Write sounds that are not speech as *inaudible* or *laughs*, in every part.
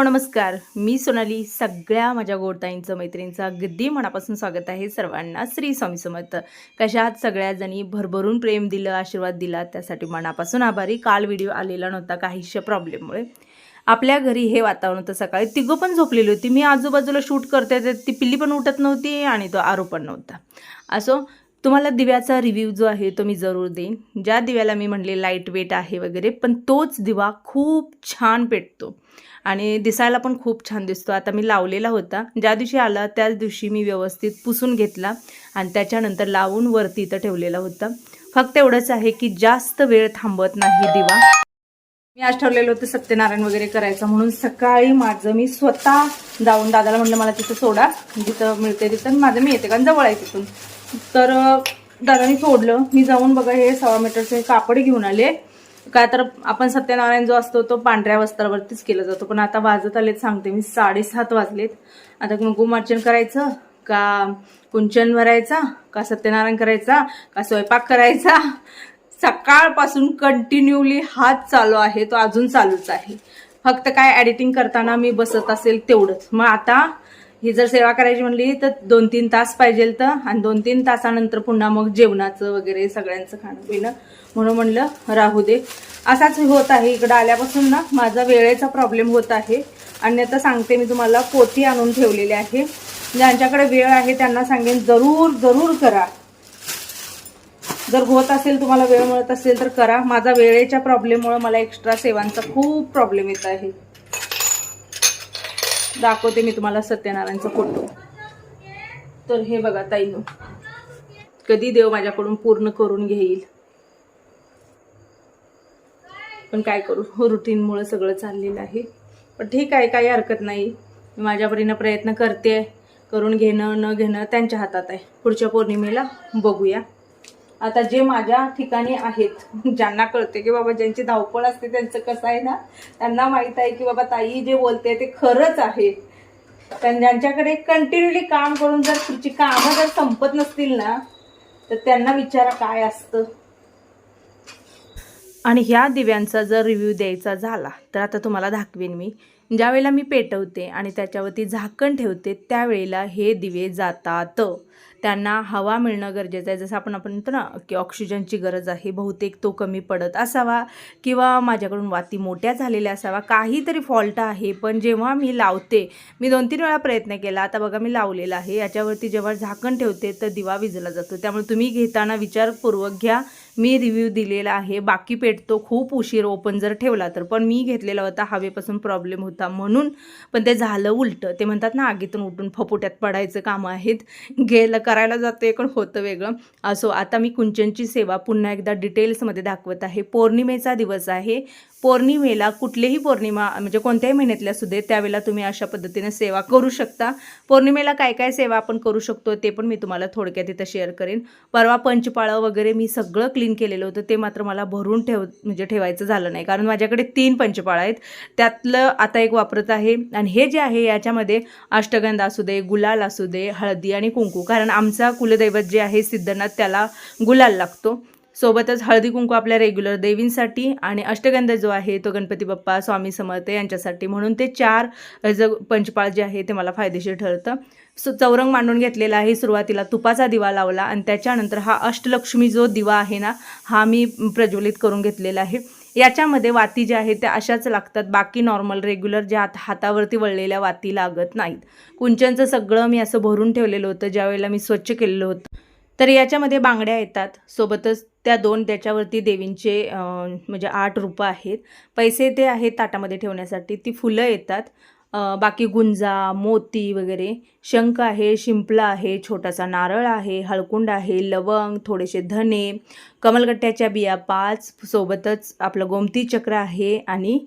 Hello नमस्कार. मी सोनाली सगळ्या माझ्या गोडताईंचं मैत्रिणींचं अगदी मनापासून स्वागत आहे सर्वांना श्री स्वामी समर्थ. कशात सगळ्याजणी भरभरून प्रेम दिलं आशीर्वाद दिला त्यासाठी मनापासून आभारी. काल व्हिडिओ आलेला नव्हता काहीशा प्रॉब्लेममुळे. आपल्या घरी हे वातावरण होतं. सकाळी तिघं पण झोपलेली होती. मी आजूबाजूला शूट करते तर ती पिल्ली पण उठत नव्हती आणि तो आरो पण नव्हता. असो तुम्हाला दिव्याचा रिव्ह्यू जो आहे तो मी जरूर देईन. ज्या दिव्याला मी म्हणले लाइट वेट आहे वगैरे पण तोच दिवा खूप छान पेटतो. आणि दिसायला पण खूप छान दिसतो. आता मी लावलेला होता. ज्या दिवशी आला त्याच दिवशी मी व्यवस्थित पुसून घेतला आणि त्याच्यानंतर लावून वरती इथं ठेवलेला होता. फक्त एवढंच आहे की जास्त वेळ थांबत नाही दिवा. मी आज ठेवलेलं होतं सत्यनारायण वगैरे करायचं म्हणून सकाळी माझं मी स्वतः जाऊन दादाला म्हटलं मला तिथं सोडा. जिथं मिळते तिथं माझं मी येते कारण जवळ आहे तिथून. तर अं, दादानी सोडलं. मी जाऊन बघा हे सव्वा मीटरचे कापड घेऊन आले. काय तर आपण सत्यनारायण जो असतो तो पांढऱ्या वस्त्रावरतीच केला जातो. पण आता वाजत आलेत सांगते मी साडेसात वाजलेत. आता कुंकुमार्चन करायचं? का कुंचन भरायचा? का सत्यनारायण करायचा? का स्वयंपाक करायचा? सकाळपासून कंटिन्युअली हात चालू आहे तो अजून चालूच आहे. फक्त काय एडिटिंग करताना मी बसत असेल तेवढंच. मग आता ही जर सेवा करायची म्हणली तर दोन तीन तास पाहिजे तर आणि दोन तीन तासानंतर पुन्हा मग जेवणाचं वगैरे सगळ्यांचं खाणं पिणं म्हणून म्हणलं राहू दे. असाच होत आहे. इकडं आल्यापासून ना माझा वेळेचा प्रॉब्लेम होत आहे. अन्यथा सांगते मी तुम्हाला पोथी आणून ठेवलेली आहे. ज्यांच्याकडे वेळ आहे त्यांना सांगेन जरूर जरूर करा. जर होत असेल तुम्हाला वेळ मिळत असेल तर करा. माझा वेळेच्या प्रॉब्लेममुळे मला एक्स्ट्रा सेवांचा खूप प्रॉब्लेम येत आहे. दाखवते मी तुम्हाला सत्यनारायणचा फोटो. तर हे बघा ताईनो कधी देव माझ्याकडून पूर्ण करून घेईल? पण काय करू रुटीनमुळे सगळं चाललेलं आहे. पण ठीक आहे काही हरकत नाही. मी माझ्या परीनं प्रयत्न करते करून घेणं न घेणं त्यांच्या हातात आहे. पुढच्या पौर्णिमेला बघूया. आता जे माझ्या ठिकाणी आहेत ज्यांना कळते की बाबा ज्यांची धावपळ असते त्यांचं कसं आहे ना त्यांना माहीत आहे की बाबा ताई जे बोलते ते खरंच आहे. ज्यांच्याकडे कंटिन्युअली काम करून जर तुमची कामं जर संपत नसतील ना तर त्यांना विचारा काय असतं. आणि ह्या दिव्यांचा जर रिव्ह्यू द्यायचा झाला तर आता तुम्हाला दाखवेन मी. ज्यावेळेला मी पेटवते आणि त्याच्यावरती झाकण ठेवते त्यावेळेला हे दिवे जातात. त्यांना हवा मिळणं गरजेचं आहे. जसं आपण आपण म्हणतो ना की ऑक्सिजनची गरज आहे बहुतेक तो कमी पडत असावा किंवा माझ्याकडून वाती मोठ्या झालेल्या असावा काहीतरी फॉल्ट आहे. पण जेव्हा मी लावते मी दोन तीन वेळा प्रयत्न केला. आता बघा मी लावलेला आहे. याच्यावरती जेव्हा झाकण ठेवते तर दिवा विजला जातो. त्यामुळे तुम्ही घेताना विचारपूर्वक घ्या. मी रिव्ह्यू दिलेला आहे. बाकी पेटतो खूप उशीर ओपन जर ठेवला तर. पण मी घेतलेला होता हवेपासून प्रॉब्लेम होता म्हणून. पण ते झालं उलटं. ते म्हणतात ना आगीतून उठून फपुट्यात पडायचं कामं आहेत. गेलं करायला जाते पण होतं वेगळं. असो आता मी कुंचनची सेवा पुन्हा एकदा डिटेल्समध्ये दाखवत आहे. पौर्णिमेचा दिवस आहे. पौर्णिमेला कुठलीही पौर्णिमा म्हणजे कोणत्याही महिन्यातल्या असू दे त्यावेळेला तुम्ही अशा पद्धतीने सेवा करू शकता. पौर्णिमेला काय काय सेवा आपण करू शकतो ते पण मी तुम्हाला थोडक्यात इथं शेअर करेन. परवा पंचपाळं वगैरे मी सगळं क्लीन केलेलं होतं ते मात्र मला भरून ठेव म्हणजे ठेवायचं झालं नाही. कारण माझ्याकडे तीन पंचपाळं आहेत. त्यातलं आता एक वापरत आहे. आणि हे जे आहे याच्यामध्ये अष्टगंध असू दे गुलाल असू दे हळदी आणि कुंकू. कारण आमचा कुलदैवत जे आहे सिद्धनाथ त्याला गुलाल लागतो. सोबतच हळदी कुंकू आपल्या रेग्युलर देवींसाठी आणि अष्टगंध जो आहे तो गणपती बाप्पा स्वामी समर्थ यांच्यासाठी. म्हणून ते चार ज पंचपाळ जे आहे ते मला फायदेशीर ठरतं. सो चौरंग मांडून घेतलेला आहे. सुरुवातीला तुपाचा दिवा लावला आणि त्याच्यानंतर हा अष्टलक्ष्मी जो दिवा आहे ना हा मी प्रज्वलित करून घेतलेला आहे. याच्यामध्ये वाती ज्या आहेत त्या अशाच लागतात. बाकी नॉर्मल रेग्युलर ज्या हात हातावरती वळलेल्या वाती लागत नाहीत. कुंचनचं सगळं मी असं भरून ठेवलेलं होतं. ज्यावेळेला मी स्वच्छ केलेलं होतं. तर याच्यामध्ये बांगड्या येतात. सोबतच त्या दोन त्याच्यावरती देवींचे म्हणजे आठ रूपं आहेत. पैसे ते आहेत ताटामध्ये ठेवण्यासाठी. ती फुलं येतात. बाकी गुंजा मोती वगैरे. शंख आहे शिंपला आहे छोटासा नारळ आहे हळकुंड आहे लवंग थोडेसे धने कमलगट्ट्याच्या बिया पाच. सोबतच आपलं गोमती चक्र आहे आणि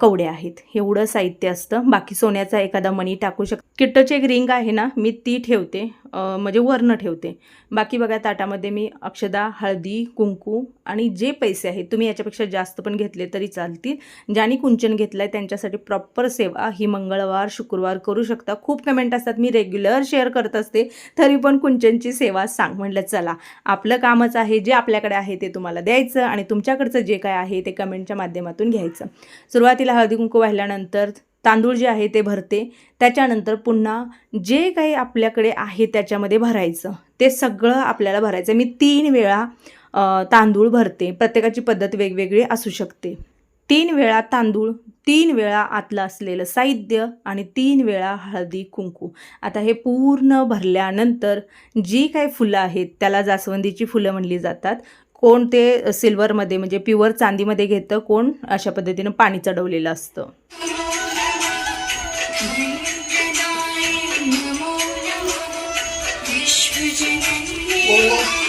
कवड्या आहेत. एवढं साहित्य असतं. बाकी सोन्याचा एखादा मणी टाकू शक किट्टोची एक रिंग आहे ना मी ती ठेवते. म्हणजे वर्ण ठेवते. बाकी बघा ताटामध्ये मी अक्षदा हळदी कुंकू आणि जे पैसे आहेत तुम्ही याच्यापेक्षा जास्त पण घेतले तरी चालतील. ज्यांनी कुंचन घेतलं आहे त्यांच्यासाठी प्रॉपर सेवा ही मंगळवार शुक्रवार करू शकता. खूप कमेंट असतात मी रेग्युलर शेअर करत असते तरी पण कुंचनची सेवा सांग म्हणलं चला आपलं कामच आहे जे आपल्याकडे आहे ते तुम्हाला द्यायचं आणि तुमच्याकडचं जे काय आहे ते कमेंटच्या माध्यमातून घ्यायचं. सुरुवातीला हळदी कुंकू वाहिल्यानंतर तांदूळ जे आहे ते भरते त्याच्यानंतर पुन्हा जे काही आपल्याकडे आहे त्याच्यामध्ये भरायचं ते सगळं आपल्याला भरायचं. मी तीन वेळा तांदूळ भरते. प्रत्येकाची पद्धत वेगवेगळी असू शकते. तीन वेळा तांदूळ तीन वेळा आतलं असलेलं साहित्य आणि तीन वेळा हळदी कुंकू. आता हे पूर्ण भरल्यानंतर जी काही फुलं आहेत त्याला जास्वंदीची फुलं म्हणली जातात. कोण ते सिल्वरमध्ये म्हणजे प्युअर चांदीमध्ये घेतं कोण अशा पद्धतीनं पाणी चढवलेलं असतं. Oh.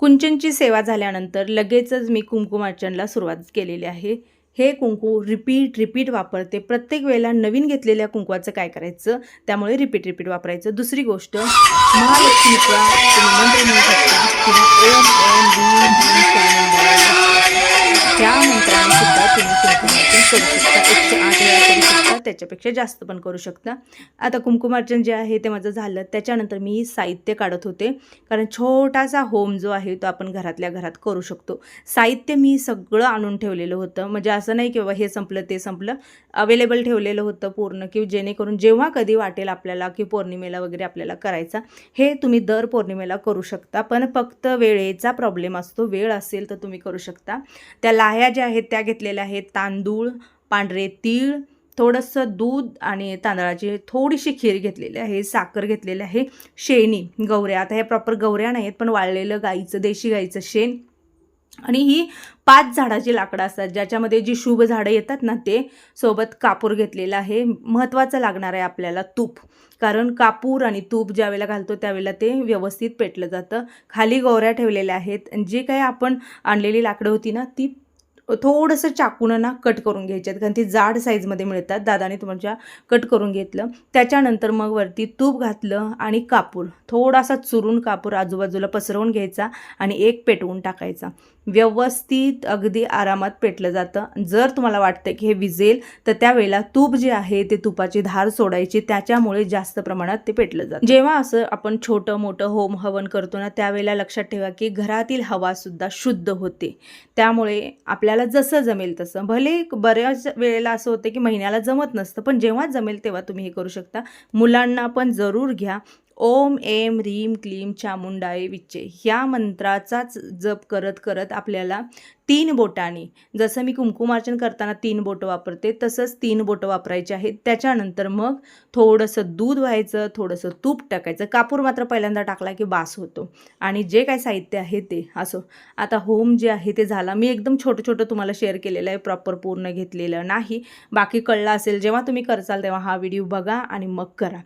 कुंचनची सेवा झाल्यानंतर लगेचच मी कुंकुमार्चनला सुरुवात केलेली आहे. हे कुंकू रिपीट रिपीट वापरते. प्रत्येक वेळेला नवीन घेतलेल्या कुंकवाचं काय करायचं? त्यामुळे रिपीट रिपीट वापरायचं. दुसरी गोष्ट महालक्ष्मीचा मंत्र म्हणू शकता किंवा ओम ओम त्या मंत्राने करू शकता एकशे आठ वेळा करू शकता त्याच्यापेक्षा जास्त पण करू शकता. आता कुंकुमार्चन जे आहे ते माझं झालं. त्याच्यानंतर मी साहित्य काढत होते. कारण छोटासा होम जो आहे तो आपण घरातल्या घरात करू शकतो. साहित्य मी सगळं आणून ठेवलेलं होतं. म्हणजे असं नाही की बाबा हे संपलं ते संपलं. अवेलेबल ठेवलेलं होतं पूर्ण. की जेणेकरून जेव्हा कधी वाटेल आपल्याला की पौर्णिमेला वगैरे आपल्याला करायचा हे तुम्ही दर पौर्णिमेला करू शकता. पण फक्त वेळेचा प्रॉब्लेम असतो. वेळ असेल तर तुम्ही करू शकता. त्या लाह्या ज्या आहेत त्या घेतलेल्या आहेत. तांदूळ पांढरे तीळ थोडंसं दूध आणि तांदळाची थोडीशी खीर घेतलेली आहे साखर घेतलेली आहे. शेणी गवऱ्या आता हे प्रॉपर गवऱ्या नाही आहेत पण वाळलेलं गाईचं देशी गाईचं शेण. आणि ही पाच झाडाची लाकडं असतात ज्याच्यामध्ये जी शुभ झाडं येतात ना ते सोबत कापूर घेतलेलं आहे. महत्त्वाचं लागणार आहे आपल्याला तूप. कारण कापूर आणि तूप ज्यावेळेला घालतो त्यावेळेला ते व्यवस्थित पेटलं जातं. खाली गौऱ्या ठेवलेल्या आहेत. जे काही आपण आणलेली लाकडं होती ना ती थोडंसं चाकूनं ना कट करून घ्यायच्यात कारण ती जाड साईजमध्ये मिळतात. दादाने तुमच्या कट करून घेतलं. त्याच्यानंतर मग वरती तूप घातलं आणि कापूर. थोडासा चुरून कापूर आजूबाजूला पसरवून घ्यायचा आणि एक पेटवून टाकायचा. व्यवस्थित अगदी आरामात पेटलं जातं. जर तुम्हाला वाटतं की हे विजेल तर त्यावेळेला तूप जे आहे ते तुपाची धार सोडायची. त्याच्यामुळे जास्त प्रमाणात ते पेटलं जातं. जेव्हा असं आपण छोटं मोठं होम हवन करतो ना त्यावेळेला लक्षात ठेवा की घरातील हवासुद्धा शुद्ध होते. त्यामुळे आपल्याला जसं जमेल तसं. भले बऱ्याच वेळेला असं होतं की महिन्याला जमत नसतं पण जेव्हा जमेल तेव्हा तुम्ही हे करू शकता. मुलांना पण जरूर घ्या. ओम एम रीम क्लीम चामुंडाय विच्चे. ह्या मंत्राचाच जप करत करत आपल्याला तीन बोटांनी जसं मी कुंकुमार्चन करताना तीन बोटं वापरते तसंच तीन बोटं वापरायची आहेत. त्याच्यानंतर मग थोडंसं दूध व्हायचं थोडंसं तूप टाकायचं. कापूर मात्र पहिल्यांदा टाकला की बास होतो. आणि जे काय साहित्य आहे ते असो. आता होम जे आहे ते झाला. मी एकदम छोटं छोटं तुम्हाला शेअर केलेलं आहे प्रॉपर पूर्ण घेतलेलं नाही. बाकी कळलं असेल जेव्हा तुम्ही करचाल तेव्हा हा व्हिडिओ बघा आणि मग करा.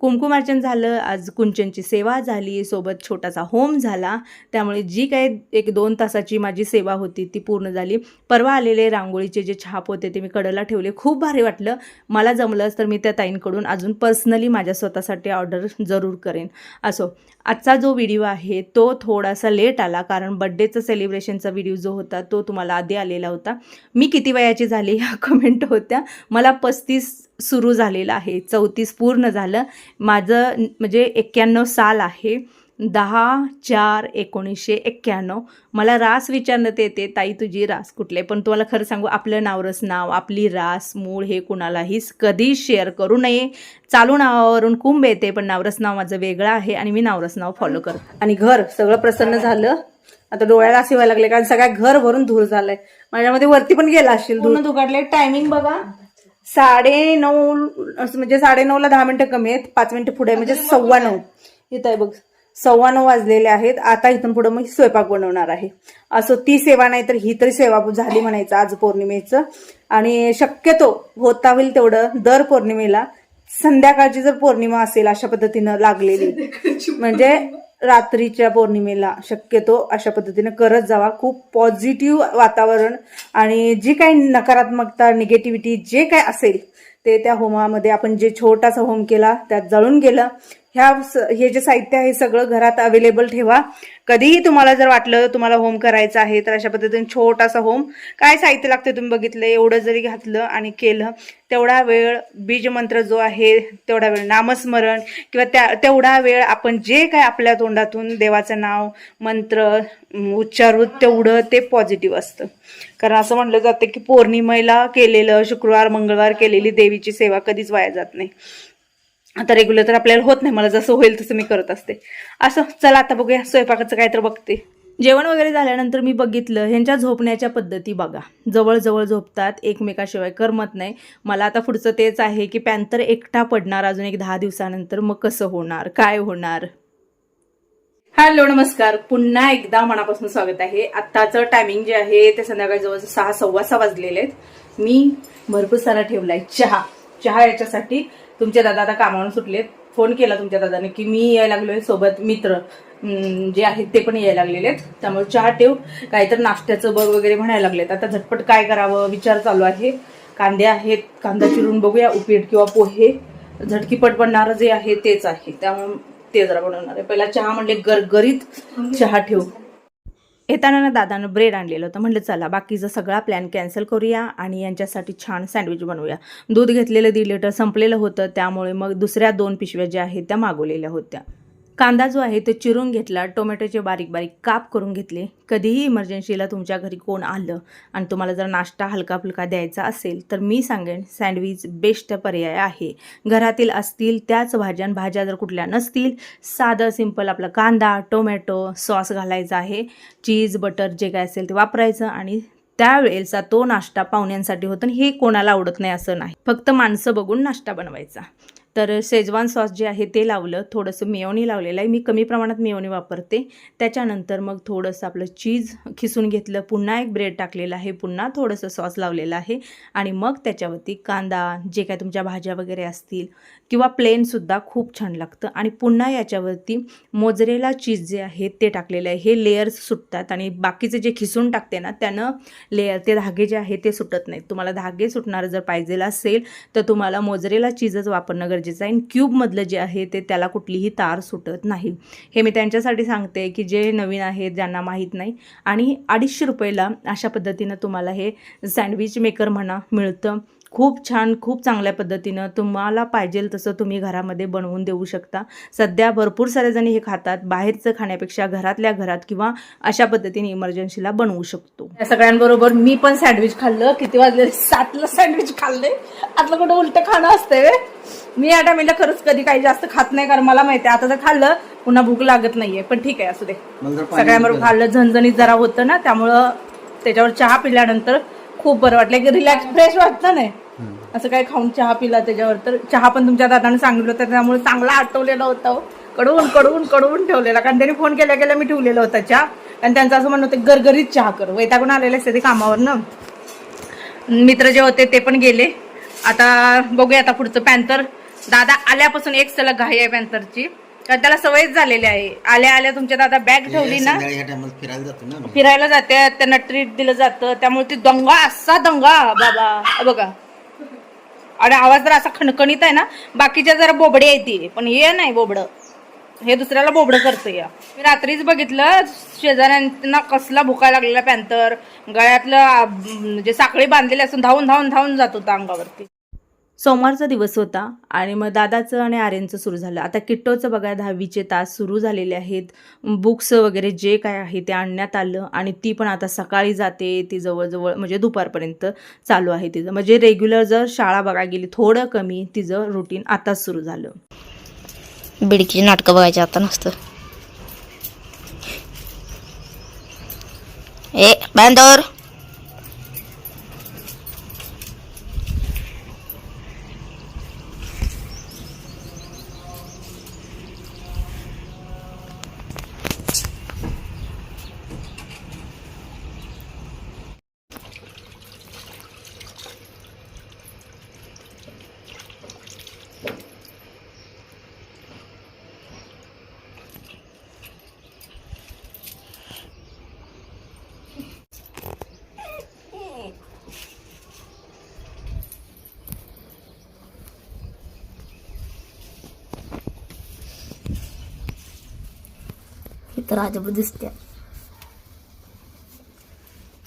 कुंकुमार्चन झालं आज कुंचनची सेवा झाली सोबत छोटासा होम झाला. त्यामुळे जी काही एक दोन तासाची माझी सेवा होती ती पूर्ण झाली. परवा आलेले रांगोळीचे जे छाप होते ते मी कडला ठेवले. खूप भारी वाटलं. मला जमलंच तर मी त्या ताईंकडून अजून पर्सनली माझ्या स्वतःसाठी ऑर्डर जरूर करेन. असो आजचा जो व्हिडिओ आहे तो थोडासा लेट आला कारण बड्डेचं सेलिब्रेशनचा व्हिडिओ जो होता तो तुम्हाला आधी आलेला होता. मी किती वयाची झाली ह्या कमेंट *laughs* होत्या. मला पस्तीस सुरू झालेलं आहे. चौतीस पूर्ण झालं. माझं म्हणजे एक्क्याण्णव साल आहे. दहा चार एकोणीसशे एक्क्याण्णव. मला रास विचारण्यात येते ताई तुझी रास कुठले? पण तुम्हाला खरं सांगू आपलं नावरस नाव आपली रास मूळ हे कुणालाही कधी शेअर करू नये. चालू नावावरून कुंभ येते पण नावरस नाव माझं वेगळं आहे आणि मी नावरस नाव फॉलो करतो. आणि घर सगळं प्रसन्न झालं. आता डोळ्याला असे व्हायला लागले कारण सगळ्या घर भरून धूर झालंय. माझ्यामध्ये वरती पण गेला असेल धुकाडले टायमिंग बघा. साडे नऊ असं म्हणजे साडे नऊला दहा मिनिटं कमी आहेत. पाच मिनिटं पुढे म्हणजे सव्वा नऊ. इथं आहे बघ. सव्वा नऊ वाजलेले आहेत. आता इथून पुढे मग स्वयंपाक बनवणार आहे. असं ती सेवा नाही तर ही तरी सेवा झाली म्हणायचं आज पौर्णिमेचं. आणि शक्यतो होता होईल तेवढं दर पौर्णिमेला. संध्याकाळची जर पौर्णिमा असेल अशा पद्धतीनं लागलेली. म्हणजे रात्रीच्या पौर्णिमेला शक्यतो अशा पद्धतीनं करत जावा. खूप पॉझिटिव्ह वातावरण आणि जी काही नकारात्मकता निगेटिव्हिटी जे काय असेल ते त्या होमामध्ये आपण जे छोटासा होम केला त्यात जळून गेलं. ह्या स- हे जे साहित्य आहे सगळं घरात अवेलेबल ठेवा. कधीही तुम्हाला जर वाटलं तुम्हाला होम करायचं आहे तर अशा पद्धतीने छोटासा होम काय साहित्य लागतं तुम्ही बघितलं एवढं जरी घातलं आणि केलं तेवढा वेळ बीजमंत्र जो आहे तेवढा वेळ नामस्मरण किंवा त्या तेवढा वेळ आपण जे काय आपल्या तोंडातून देवाचं नाव मंत्र उच्चारू तेवढं ते पॉझिटिव्ह असतं. कारण असं म्हटलं जातं की पौर्णिमेला केलेलं शुक्रवार मंगळवार केलेली देवीची सेवा कधीच वाया जात नाही. आता रेग्युलर तर आपल्याला होत नाही. मला जसं होईल तसं मी करत असते. असं चला आता बघूया. स्वयंपाकाचं काय तर बघते. जेवण वगैरे झाल्यानंतर मी बघितलं ह्यांच्या झोपण्याच्या पद्धती बघा. जवळजवळ झोपतात एकमेकाशिवाय करमत नाही. मला आता पुढचं तेच आहे की पॅन्थर एकटा पडणार अजून एक दहा दिवसानंतर. मग कसं होणार? काय होणार? हॅलो नमस्कार. पुन्हा एकदा मनापासून स्वागत आहे. आत्ताचं टायमिंग जे आहे ते संध्याकाळी जवळ सहा सव्वा सहा वाजलेले आहेत. मी भरपूर सारा ठेवलाय. चहा. चहा याच्यासाठी तुमचे दादा आता कामावरून सुटलेत. फोन केला तुमच्या दादाने की मी यायला लागलोय सोबत मित्र. जे आहेत ते पण यायला लागलेले आहेत. त्यामुळे चहा ठेव. काहीतर नाश्त्याचं बघ वगैरे म्हणायला लागलेत. आता झटपट काय करावं? विचार चालू आहे. कांदे आहेत. कांदा चिरून बघूया. उपीट किंवा पोहे. झटकीपट बनणारं जे आहे तेच आहे. त्यामुळे ते जरा बनवणार आहे. पहिला चहा म्हणजे गरगरीत चहा ठेवू. येताना ना दादानं ब्रेड आणलेलं होतं. म्हटलं चला बाकीचा सगळा प्लॅन कॅन्सल करूया आणि यांच्यासाठी छान सँडविच बनवूया. दूध घेतलेलं दीड लिटर संपलेलं होतं. त्यामुळे मग दुसऱ्या दोन पिशव्या ज्या आहेत त्या मागवलेल्या होत्या. कांदा जो आहे तो चिरून घेतला टोमॅटोचे बारीक बारीक काप करून घेतले. कधीही इमर्जन्सीला तुमच्या घरी कोण आलं आणि तुम्हाला जर नाश्ता हलका फुलका द्यायचा असेल तर मी सांगेन सँडविच बेस्ट पर्याय आहे. घरातील असतील त्याच भाज्या आणि भाज्या जर कुठल्या नसतील साधं सिंपल आपलं कांदा टोमॅटो सॉस घालायचा आहे. चीज बटर जे काय असेल ते वापरायचं आणि त्यावेळेचा तो नाश्ता पाहुण्यांसाठी होतो आणि हे कोणाला आवडत नाही असं नाही. फक्त माणसं बघून नाश्ता बनवायचा. तर शेजवान सॉस जे आहे ते लावलं थोडंसं मेयोनी लावलेलं आहे. मी कमी प्रमाणात मेयोनी वापरते. त्याच्यानंतर मग थोडंसं आपलं चीज खिसून घेतलं. पुन्हा एक ब्रेड टाकलेलं आहे. पुन्हा थोडंसं सॉस लावलेलं आहे. आणि मग त्याच्यावरती कांदा जे काय तुमच्या भाज्या वगैरे असतील किंवा प्लेनसुद्धा खूप छान लागतं. आणि पुन्हा याच्यावरती मोजरेला चीज जे आहे ते टाकलेलं आहे. हे लेयर्स सुटतात आणि बाकीचे जे खिसून टाकते ना त्यानं लेयर ते धागे जे आहे ते सुटत नाहीत. तुम्हाला धागे सुटणारं जर पाहिजेल असेल तर तुम्हाला मोजरेला चीजच वापरणं गरजेचं आहे. आणि क्यूबमधलं जे आहे ते त्याला कुठलीही तार सुटत नाही. हे मी त्यांच्यासाठी सांगते की जे नवीन आहेत ज्यांना माहीत नाही. आणि अडीचशे रुपयाला अशा पद्धतीनं तुम्हाला हे सँडविच मेकर म्हणा मिळतं. खूप छान खूप चांगल्या पद्धतीनं तुम्हाला पाहिजेल तसं तुम्ही घरामध्ये बनवून देऊ शकता. सध्या भरपूर सारे जणी हे खातात बाहेरचं खाण्यापेक्षा घरातल्या घरात किंवा अशा पद्धतीने इमर्जन्सीला बनवू शकतो. या सगळ्यांबरोबर मी पण सँडविच खाल्लं. किती वाजले? सातला सँडविच खाल्ले. आतलं कुठं उलटं खाणं असतंय? मी या टायमिंगला खरंच कधी काही जास्त खात नाही कारण मला माहिती आहे आता जर खाल्लं पुन्हा भूक लागत नाहीये. पण ठीक आहे असू दे. सगळ्यांबरोबर खाल्लं झणझणीत जरा होतं ना त्यामुळं त्याच्यावर चहा पिल्यानंतर खूप बरं वाटलं. की रिलॅक्स फ्रेश वाटतं नाही असं काय खाऊन चहा पिला त्याच्यावर? तर चहा पण तुमच्या दादाने सांगितलं होतं त्यामुळे चांगला आटवलेला होता. कडवून कडवून कडवून ठेवलेला. कारण त्यांनी फोन केल्या केल्या मी ठेवलेला होता चहा. आणि त्यांचं असं म्हणणं होतं गरगरीत चहा कर. वैतागून आलेले असते ते कामावर ना मित्र जे होते ते पण गेले. आता बघूया आता पुढचं पॅन्थर. दादा आल्यापासून एक सलग घाई आहे पॅन्थरची. कारण त्याला सवयच झालेली आहे. आल्या आल्या तुमच्या दादा बॅग ठेवली ना. फिरायला जातो त्यांना ट्रीट दिलं जातं. त्यामुळे ती दंगा असा दंगा. बाबा. बघा. आणि आवाज जर असा खणखणीत आहे ना बाकीच्या जरा बोबडी आहे ती पण हे नाही बोबडं. हे दुसऱ्याला बोबडं करतं या मी रात्रीच बघितलं शेजाऱ्यांना कसला भुका लागलेला पॅन्थर गळ्यातलं म्हणजे जे साखळी बांधलेली असून धावून धावून धावून जात होता अंगावरती. सोमवारचा दिवस होता आणि मग दादाचं आणि आर्यनचं सुरू झालं. आता किट्टोचं बघा दहावीचे तास सुरू झालेले आहेत. बुक्स वगैरे जे काय आहे ते आणण्यात आलं आणि ती पण आता सकाळी जाते. ती जवळजवळ म्हणजे दुपारपर्यंत चालू आहे तिचं. म्हणजे रेग्युलर जर शाळा बघा गेली थोडं कमी तिचं रुटीन आताच सुरू झालं. बिडकीची नाटकं बघायची आता नसतं ए बँदर राजापूर दिसते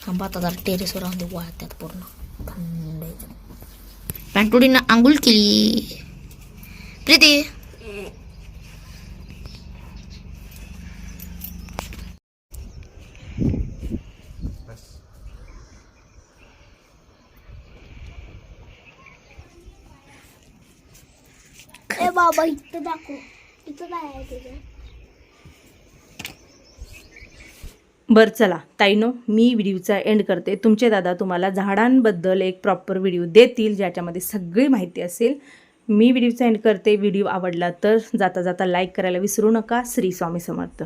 थांबा आता जरा टेरेसवर दे वाळत्यात पूर्ण थंड पॅन्टुडीनं आंघोळ केली प्रीती बाबा इथं दाखव इथं काय आहे तुझं बरं चला. ताईनो मी व्हिडिओचा एंड करते. तुमचे दादा तुम्हाला झाडांबद्दल एक प्रॉपर व्हिडिओ देतील ज्याच्यामध्ये सगळी माहिती असेल. मी व्हिडिओचा एंड करते. व्हिडिओ आवडला तर जाता जाता लाईक करायला विसरू नका. श्री स्वामी समर्थ.